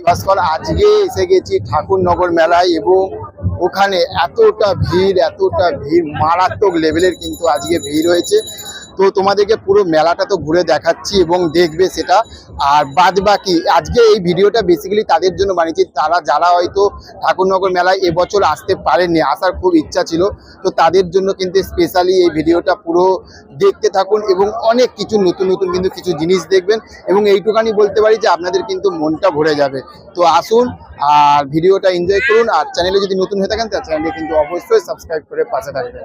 ভাস্কর আজকে এসে গেছি ঠাকুরনগর মেলায় এবং ওখানে এতটা ভিড় এতটা ভিড়, মারাত্মক লেভেলের কিন্তু আজকে ভিড় হয়েছে। তো তোমাদেরকে পুরো মেলাটা তো ঘুরে দেখাচ্ছি এবং দেখবে সেটা। আর বাদ বাকি, আজকে এই ভিডিওটা বেসিক্যালি তাদের জন্য বানিয়েছি। তারা যারা হয়তো ঠাকুরনগর মেলায় এবছর আসতে পারেননি, আসার খুব ইচ্ছা ছিল, তো তাদের জন্য কিন্তু স্পেশালি এই ভিডিওটা পুরো দেখতে থাকুন এবং অনেক কিছু নতুন নতুন কিন্তু কিছু জিনিস দেখবেন। এবং এইটুখানি বলতে পারি যে আপনাদের কিন্তু মনটা ভরে যাবে। তো আসুন আর ভিডিওটা এনজয় করুন, আর চ্যানেলে যদি নতুন হয়ে থাকেন তার চ্যানেলে কিন্তু অবশ্যই সাবস্ক্রাইব করে পাশে থাকবেন।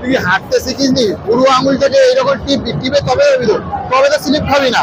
তুই হাঁটতে শিখিস নি পুরো আঙুল থেকে এইরকম টিপ, টিপে তবে হবি তো? তবে তো স্লিপ খাবি না।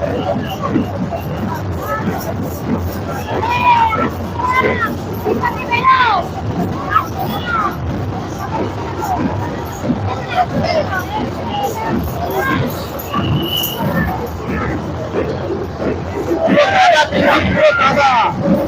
Obrigado, obrigado, obrigado!